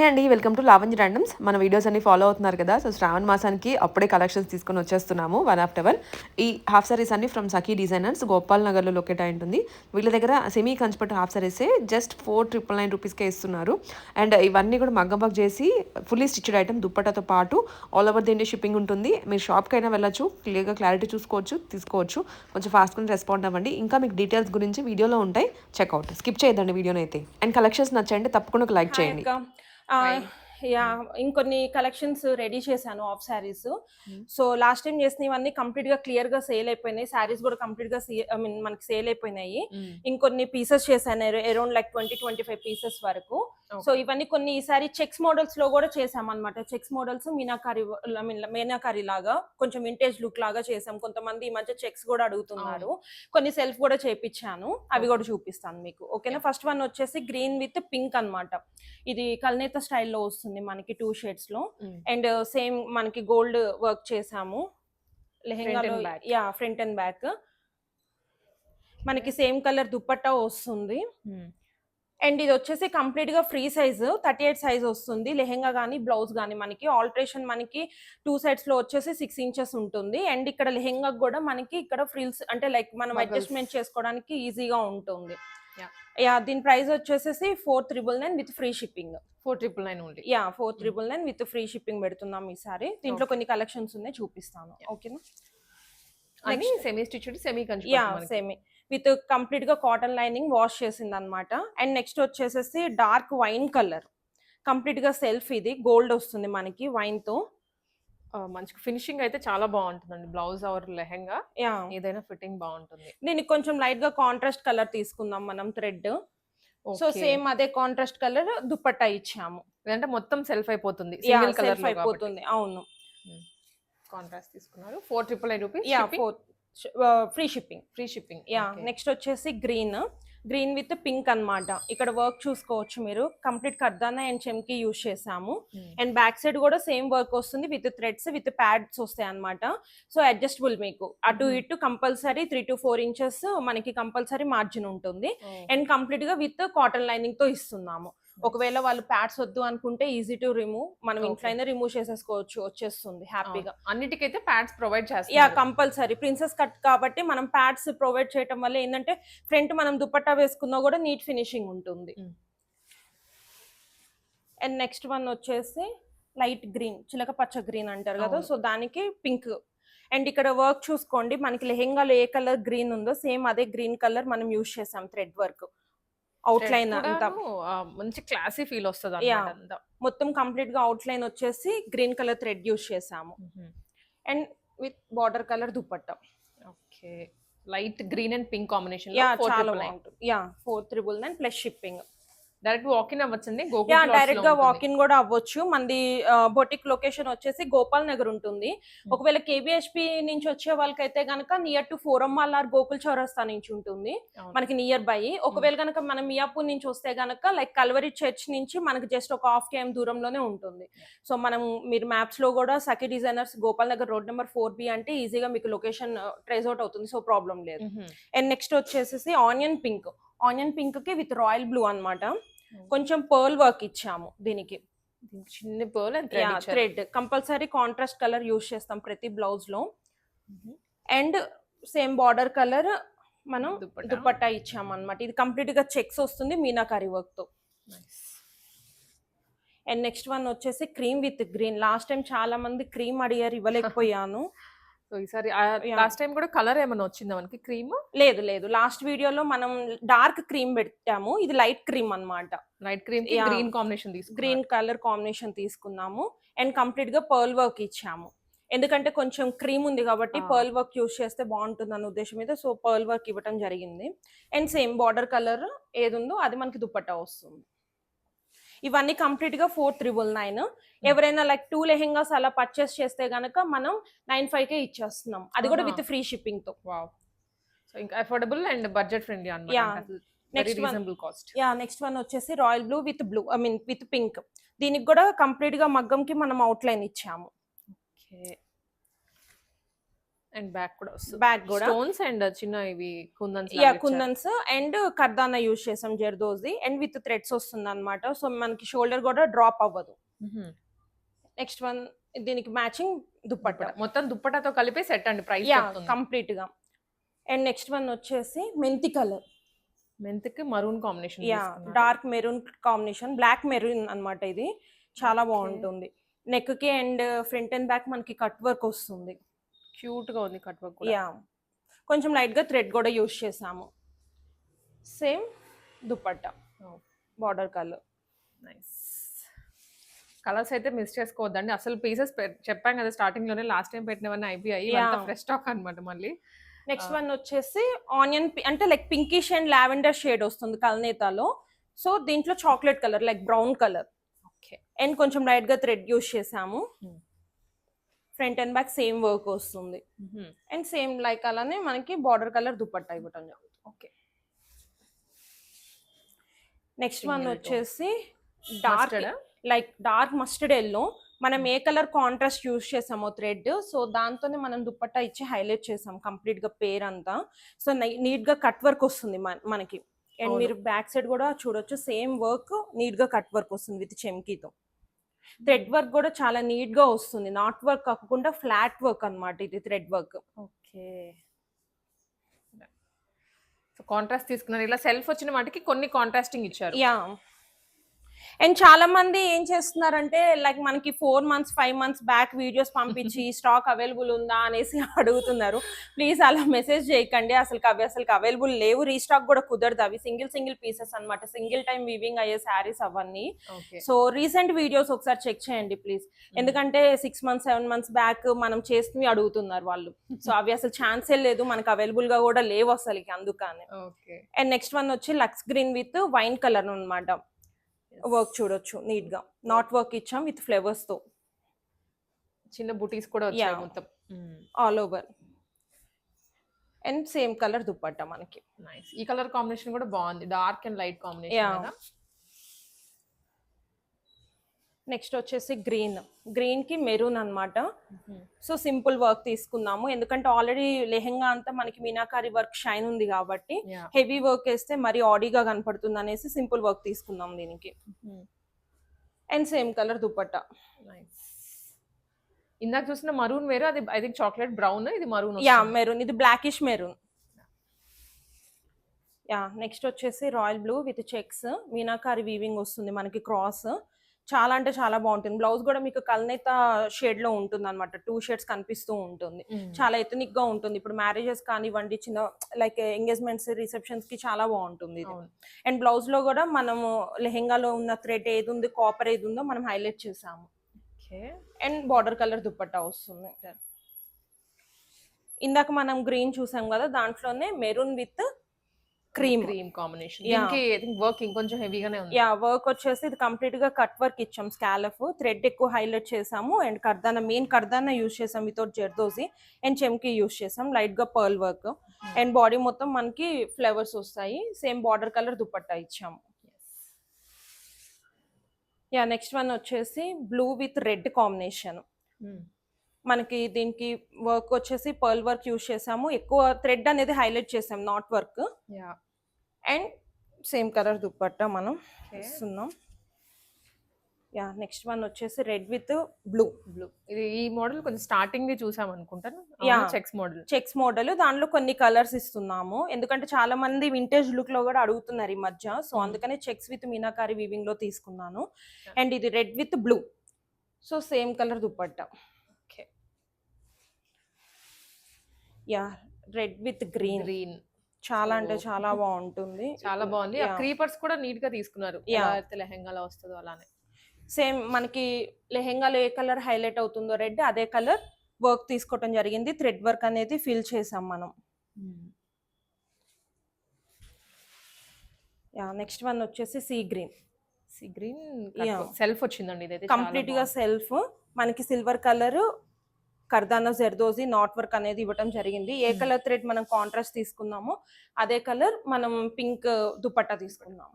హే అండి welcome to లావెంజ్ randoms మన వీడియోస్ అన్ని ఫాలో అవుతున్నారు కదా సో శ్రావణ మాసానికి అప్పుడే కలెక్షన్స్ తీసుకొని వచ్చేస్తున్నాము వన్ ఆఫ్టర్ వన్ ఈ హాఫ్ సారీస్ అన్ని ఫ్రమ్ సఖీ డిజైనర్స్ గోపాల్ నగర్లో లొకేట్ అయి ఉంటుంది. వీళ్ళ దగ్గర సెమీ కంచిపట్టు హాఫ్ సారీసే జస్ట్ ఫోర్ ట్రిపుల్ నైన్ రూపీస్కే ఇస్తున్నారు. అండ్ ఇవన్నీ కూడా మగ్గం వర్క్ చేసి ఫుల్లీ స్టిచ్డ్ ఐటమ్ దుప్పటాతో పాటు all over the India shipping ఉంటుంది. మీరు షాప్కి అయినా వెళ్ళచ్చు క్లియర్గా క్లారిటీ చూసుకోవచ్చు తీసుకోవచ్చు. కొంచెం ఫాస్ట్గా రెస్పాండ్ అవ్వండి. ఇంకా మీకు డీటెయిల్స్ గురించి వీడియోలో ఉంటాయి చెక్అవుట్ స్కిప్ చేయొద్దండి వీడియోని అయితే. అండ్ కలెక్షన్స్ నచ్చండి తప్పకుండా ఒక లైక్ చేయండి. యా ఇంకొన్ని కలెక్షన్స్ రెడీ చేశాను of sarees. So last time చేసినవన్నీ కంప్లీట్గా క్లియర్గా సేల్ అయిపోయినాయి. శారీస్ కూడా కంప్లీట్గా ఐ మీన్ మనకి సేల్ అయిపోయినాయి. ఇంకొన్ని పీసెస్ చేశాను. Around like twenty twenty five pieces వరకు. సో ఇవన్నీ కొన్ని ఈసారి చెక్స్ మోడల్స్లో కూడా చేసాం అనమాట చెక్స్ మోడల్స్ మీనాకారి మీనాకారి లాగా కొంచెం వింటేజ్ లుక్ లాగా చేసాం కొంతమంది ఈ మధ్య చెక్స్ కూడా అడుగుతున్నారు. కొన్ని సెల్ఫ్ కూడా చేపించాను అవి కూడా చూపిస్తాను మీకు. ఓకేనా? ఫస్ట్ వన్ వచ్చేసి గ్రీన్ విత్ పింక్ అన్నమాట. ఇది కల్నేత స్టైల్లో వస్తుంది మనకి టూ షేడ్స్లో. అండ్ సేమ్ మనకి గోల్డ్ వర్క్ చేసాము లెహెంగాలో back. Yeah front and back మనకి సేమ్ కలర్ దుప్పట్టా వస్తుంది. అండ్ ఇది వచ్చేసి కంప్లీట్గా free size thirty eight size వస్తుంది. లెహెంగా కానీ బ్లౌజ్ కానీ మనకి ఆల్టరేషన్ మనకి టూ సైడ్స్లో వచ్చేసి సిక్స్ ఇంచెస్ ఉంటుంది. అండ్ ఇక్కడ లెహెంగా కూడా మనకి ఇక్కడ ఫ్రిల్స్ అంటే లైక్ మనం. అడ్జస్ట్మెంట్ చేసుకోవడానికి ఈజీగా ఉంటుంది. యా దీని ప్రైస్ వచ్చేసి four triple nine with free shipping four triple nine only yeah four triple nine with free shipping పెడుతున్నాం ఈసారి. దీంట్లో. కొన్ని కలెక్షన్స్ ఉన్నాయి చూపిస్తాను. ఓకేనా అని. Semi stitched semi yeah same with కంప్లీట్గా కాటన్ లైనింగ్ వాష్ చేసింది అనమాట అండ్ నెక్స్ట్ వచ్చేసేసి డార్క్ వైన్ కలర్. కంప్లీట్గా సెల్ఫ్ ఇది. గోల్డ్ వస్తుంది మనకి వైన్తో. మంచి ఫినిషింగ్ అయితే చాలా బాగుంటుందండి. Blouse or lehenga. ఏదైనా ఫిట్టింగ్ బాగుంటుంది. దీనికి కొంచెం లైట్గా కాంట్రాస్ట్ కలర్ తీసుకుందాం మనం థ్రెడ్. సో. సేమ్ అదే కాంట్రాస్ట్ కలర్ దుపట్టా ఇచ్చాము. అంటే మొత్తం సెల్ఫ్ అయిపోతుంది. సింగిల్ కలర్ అయిపోతుంది. అవును. కాంట్రాస్ట్ తీసుకున్నారు. Four triple nine rupees four shipping free shipping. Yeah next వచ్చేసి గ్రీన్. గ్రీన్ విత్ పింక్ అన్నమాట. ఇక్కడ వర్క్ చూసుకోవచ్చు మీరు. కంప్లీట్ కర్దానా అండ్ చెమ్కి యూజ్ చేసాము అండ్ బ్యాక్ సైడ్ కూడా సేమ్ వర్క్ వస్తుంది విత్ థ్రెడ్స్ విత్ ప్యాడ్స్ వస్తాయి అనమాట సో అడ్జస్టబుల్ మీకు. అటు Mhm. ఇటు compulsory three to four inches మనకి కంపల్సరీ మార్జిన్ ఉంటుంది. అండ్ కంప్లీట్గా విత్ కాటన్ లైనింగ్తో ఇస్తున్నాము. ఒకవేళ వాళ్ళు ప్యాడ్స్ వద్దు అనుకుంటే ఈజీ టు రిమూవ్. మనం Okay. ఇంట్లో అయినా రిమూవ్ చేసేసుకోవచ్చు వచ్చేస్తుంది హ్యాపీగా. అన్నిటికైతే ప్యాడ్స్ ప్రొవైడ్ యా చేస్తారు కంపల్సరీ. ప్రిన్సెస్ కట్ కాబట్టి మనం ప్యాడ్స్ ప్రొవైడ్ చేయడం వల్ల ఏంటంటే ఫ్రంట్ మనం దుపట్టా వేసుకున్నా కూడా నీట్ ఫినిషింగ్ ఉంటుంది. అండ్ నెక్స్ట్ వన్ వచ్చేసి లైట్ గ్రీన్ చిలక పచ్చ గ్రీన్ అంటారు కదా. సో దానికి పింక్. అండ్ ఇక్కడ వర్క్ చూసుకోండి మనకి లెహెంగాలో ఏ కలర్ గ్రీన్ ఉందో సేమ్ అదే గ్రీన్ కలర్ మనం యూజ్ చేసాం థ్రెడ్ వర్క్. అవుట్ లైన్ అంతా. మంచి క్లాసీ ఫీల్ వస్తుంది మొత్తం కంప్లీట్గా అవుట్ లైన్ వచ్చేసి గ్రీన్ కలర్ థ్రెడ్ యూజ్ చేసాము. And with border colour dupatta. Okay. Light green and pink combination yeah చాలా బాగుంటుంది. Yeah four triple nine plus shipping direct walk in అవ్వచ్చండి yeah Gokul డైరెక్ట్గా వాక్ ఇన్ కూడా అవ్వచ్చు. మనది బొటిక్ లొకేషన్ వచ్చేసి గోపాల్ నగర్ ఉంటుంది. ఒకవేళ కేబిహెచ్పి నుంచి వచ్చే వాళ్ళకైతే గనక near to Forum mall or Gokul Chowrasta నుంచి ఉంటుంది. మనకి నియర్ బై ఒకవేళ కనుక మనం మియాపూర్ నుంచి వస్తే గనక లైక్ కల్వరి చర్చ్ నుంచి మనకి జస్ట్ ఒక హాఫ్ కేఎం దూరంలోనే ఉంటుంది. సో మనం మీరు మ్యాప్స్లో కూడా Sakhi designers Gopal Nagar road number four B అంటే ఈజీగా మీకు లొకేషన్ ట్రేస్ అవుట్ అవుతుంది. సో ప్రాబ్లం లేదు. అండ్ నెక్స్ట్ వచ్చేసి ఆనియన్ పింక్ ఆనియన్ పింక్కి విత్ రాయల్ బ్లూ అన్నమాట. కొంచెం పర్ల్ వర్క్ ఇచ్చాము దీనికి. చిన్న pearl thread compulsory contrast colour use చేస్తాం ప్రతి బ్లౌజ్లో అండ్ సేమ్ బార్డర్ కలర్ మనం దుపట్టా. ఇచ్చాము అనమాట ఇది కంప్లీట్గా చెక్స్ వస్తుంది మీనాకారి వర్క్తో అండ్ నెక్స్ట్ వన్ వచ్చేసి cream with green. Last time చాలా మంది క్రీమ్ అడిగారు ఇవ్వలేకపోయాను. సో ఈసారి. లాస్ట్ టైం కూడా కలర్ ఏమైనా వచ్చిందా మనకి? క్రీమ్? లేదు లేదు. లాస్ట్ వీడియోలో మనం డార్క్ క్రీమ్ పెట్టాము. ఇది లైట్ క్రీమ్ అన్నమాట. Light cream. గ్రీన్ కాంబినేషన్ తీసుకు గ్రీన్ కలర్ కాంబినేషన్ తీసుకున్నాము. అండ్ కంప్లీట్గా పర్ల్ వర్క్ ఇచ్చాము. ఎందుకంటే కొంచెం క్రీమ్ ఉంది కాబట్టి. పర్ల్ వర్క్ యూస్ చేస్తే బాగుంటుంది అన్న ఉద్దేశం మీద సో పర్ల్ వర్క్ ఇవ్వటం జరిగింది. అండ్ సేమ్ బార్డర్ కలర్ ఏది ఉందో అది మనకి దుపట్టా వస్తుంది. ఇవన్నీ కంప్లీట్గా ఫోర్ త్రిబుల్ నైన్ ఎవరైనా లైక్ టూ లెహెంగాస్ అలా పర్చేస్ చేస్తే గనక మనం నైన్ ఫైవ్ కే ఇచ్చేస్తున్నాం. అది కూడా. విత్ ఫ్రీ షిప్పింగ్తో. వావ్ సో ఇంకా అఫోర్డబుల్ అండ్ బడ్జెట్ ఫ్రెండ్లీ. అన్నమాట. One. Reasonable cost yeah next one వచ్చేసి royal blue with blue I mean with pink దీనికి కూడా కంప్లీట్గా మగ్గంకి మనం అవుట్ లైన్ ఇచ్చాము. ఓకే అండ్ బ్యాక్ కూడా బ్యాక్ కూడా. స్టోన్స్ అండ్ చిన్న ఇవి kundans yeah kundans and kardana use చేసాం జర్దోజీ అండ్ విత్ థ్రెడ్స్ వస్తుంది అనమాట సో మనకి షోల్డర్ కూడా డ్రాప్ అవ్వదు. నెక్స్ట్ వన్ దీనికి మ్యాచింగ్ దుప్పట్ట. మొత్తం దుప్పటాతో కలిపి సెట్ అండి ప్రైస్ యా కంప్లీట్గా అండ్ నెక్స్ట్ వన్ వచ్చేసి మెంతి colour. మెంత్కి maroon combination yeah dark maroon combination black maroon అన్నమాట ఇది. చాలా. బాగుంటుంది. నెక్కి అండ్ ఫ్రంట్ అండ్ బ్యాక్ మనకి కట్ వర్క్ వస్తుంది. క్యూట్గా ఉంది కట్ వర్క్ యా కొంచెం లైట్గా థ్రెడ్ కూడా యూస్ చేసాము. Same dupatta. Oh. Border colour. Nice colours అయితే మిస్ చేసుకోవద్దండి. అసలు పీసెస్ చెప్పాం కదా స్టార్టింగ్లోనే లాస్ట్ టైం పెట్టినవన్నీ అయిపోయాయి. ఫ్రెష్ స్టాక్ అన్నమాట మళ్ళీ. నెక్స్ట్. వన్ వచ్చేసి ఆనియన్ అంటే like pinkish and lavender shade వస్తుంది కల్నేతాలో. సో దీంట్లో chocolate colour like brown colour okay and కొంచెం లైట్గా థ్రెడ్ యూస్ చేసాము. Hmm. Front and back same work వస్తుంది. అండ్ సేమ్ లైక్ అలానే మనకి బార్డర్ కలర్ దుపట్టా ఇవ్వటం జరుగుతుంది. ఓకే. Next one. వచ్చేసి dark? Like dark mustard yellow. మనం ఏ కలర్ కాంట్రాస్ట్ యూస్ చేసామో థ్రెడ్. సో దాంతోనే మనం దుపట్టా ఇచ్చి హైలైట్ చేసాం కంప్లీట్గా పేర్ అంతా సో నీట్గా కట్ వర్క్ వస్తుంది మన- మనకి. అండ్. మీరు బ్యాక్ సైడ్ కూడా చూడొచ్చు సేమ్ వర్క్ నీట్గా కట్ వర్క్ వస్తుంది విత్ చెమ్కీతో థ్రెడ్ వర్క్ కూడా చాలా నీట్గా వస్తుంది. నాట్ వర్క్ కాకుండా ఫ్లాట్ వర్క్ అన్నమాట ఇది thread work okay. So contrast తీసుకున్నారు. ఇలా సెల్ఫ్ వచ్చిన వాటికి కొన్ని కాంట్రాస్టింగ్ ఇచ్చారు. యా అండ్ చాలా మంది ఏం చేస్తున్నారంటే లైక్ మనకి four months five months back videos పంపించి స్టాక్ అవైలబుల్ ఉందా అనేసి అడుగుతున్నారు. ప్లీజ్ అలా మెసేజ్ చేయకండి. అసలు అవి అసలు అవైలబుల్ లేవు. రీస్టాక్ కూడా కుదరదు అవి. సింగిల్ సింగిల్ పీసెస్ అన్నమాట. సింగిల్ టైం వీవింగ్ అయ్యే శారీస్ అవన్నీ. సో రీసెంట్ వీడియోస్ ఒకసారి చెక్ చేయండి ప్లీజ్ ఎందుకంటే six months seven months back మనం చేసినవి అడుగుతున్నారు వాళ్ళు. సో అవి అసలు ఛాన్సే లేదు. మనకు అవైలబుల్గా కూడా లేవు అసలు అందుకని. అండ్ నెక్స్ట్ వన్ వచ్చి lux green with wine colour అన్నమాట. వర్క్ చూడొచ్చు నీట్గా నాట్ వర్క్ ఇచ్చాం విత్ ఫ్లేవర్స్తో. చిన్న బుటీస్ కూడా వచ్చాయి. మొత్తం. All over and same colour dupatta మనకి. నైస్ ఈ కలర్ కాంబినేషన్ కూడా బాగుంది. Dark and light. Combination next వచ్చేసి గ్రీన్. గ్రీన్కి మెరూన్ అన్నమాట. సో సింపుల్ వర్క్ తీసుకున్నాము ఎందుకంటే ఆల్రెడీ లెహెంగా అంతా మనకి మీనాకారి వర్క్ షైన్ ఉంది కాబట్టి హెవీ వర్క్ వేస్తే మరి ఆడీగా కనపడుతుంది అనేసి సింపుల్ వర్క్ తీసుకున్నాం దీనికి. And same colour dupatta. ఇందాక చూసిన మరూన్ వేరు అది ఐ థింక్ చాక్లెట్ బ్రౌన్ ఇది మరూన్ యా మెరూన్. ఇది బ్లాకిష్ మెరూన్. యా నెక్స్ట్ వచ్చేసి royal blue with checks. Meenakari weaving వస్తుంది మనకి క్రాస్. చాలా అంటే చాలా బాగుంటుంది. బ్లౌజ్ కూడా మీకు కల్నేత షేడ్లో ఉంటుంది అనమాట టూ షేడ్స్ కనిపిస్తూ ఉంటుంది. చాలా ఎథనిక్గా ఉంటుంది. ఇప్పుడు మ్యారేజెస్ కానివ్వండి చిన్న లైక్ ఎంగేజ్మెంట్స్ రిసెప్షన్స్కి చాలా బాగుంటుంది ఇది. అండ్ బ్లౌజ్లో కూడా మనము లెహెంగాలో ఉన్న థ్రెడ్ ఏది ఉంది కాపర్ ఏది ఉందో మనం హైలైట్ చేసాము. Okay. And border colour dupatta వస్తుంది. ఇందాక మనం గ్రీన్ చూసాం కదా దాంట్లోనే maroon with cream. Cream combination. దీనికి ఐ థింక్ వర్క్ ఇంకొంచెం హెవీగానే ఉంది. యా వర్క్ వచ్చేసి ఇది కంప్లీట్గా కట్ వర్క్ ఇచ్చాం స్కాలఫ్. థ్రెడ్ ఎక్కువ హైలైట్ చేసాము. And kardana main kardana use చేసాం without zardozi. And chamki use చేసాం. లైట్గా పర్ల్ వర్క్. అండ్ బాడీ మొత్తం మనకి ఫ్లవర్స్ వస్తాయి. సేమ్ బార్డర్ కలర్ దుపట్టా ఇచ్చాము. యా నెక్స్ట్ వన్ వచ్చేసి blue with red combination. Hmm. మనకి దీనికి వర్క్ వచ్చేసి పర్ల్ వర్క్ యూస్ చేసాము. ఎక్కువ థ్రెడ్ అనేది హైలైట్ చేసాం knot work. Yeah and same colour dupatta మనం. ఇస్తున్నాం యా నెక్స్ట్ వన్ వచ్చేసి రెడ్ విత్ బ్లూ. బ్లూ. ఇది ఈ మోడల్ కొంచెం స్టార్టింగ్ చూసాం అనుకుంటాను. Yeah. Checks model. Checks model. దాంట్లో కొన్ని కలర్స్ ఇస్తున్నాము. ఎందుకంటే చాలా మంది వింటేజ్ లుక్లో కూడా అడుగుతున్నారు ఈ మధ్య. So Hmm. అందుకనే చెక్స్ విత్ మీనాకారి వీవింగ్లో తీసుకున్నాను. అండ్ ఇది red with blue. So same colour dupatta okay. Yeah red with green. Green. చాలా అంటే చాలా బాగుంటుంది. చాలా బాగుంది. ఆ. క్రీపర్స్ కూడా నీట్గా తీసుకున్నారు. లెహెంగాలో వస్తుందో అలానే. సేమ్ మనకి లెహెంగాలో ఏ కలర్ హైలైట్ అవుతుందో రెడ్ అదే కలర్ వర్క్ తీసుకోవటం జరిగింది. థ్రెడ్ వర్క్ అనేది ఫిల్ చేసాం మనం. యా నెక్స్ట్ వన్ వచ్చేసి sea green. Sea green. Self వచ్చిందండి ఇదైతే కంప్లీట్గా సెల్ఫ్. మనకి silver colour kardana zardozi knot work అనేది ఇవ్వటం జరిగింది. ఏ Hmm. కలర్ థ్రెడ్ మనం కాంట్రాస్ట్ తీసుకున్నామో అదే కలర్ మనం పింక్ దుపట్టా తీసుకున్నాం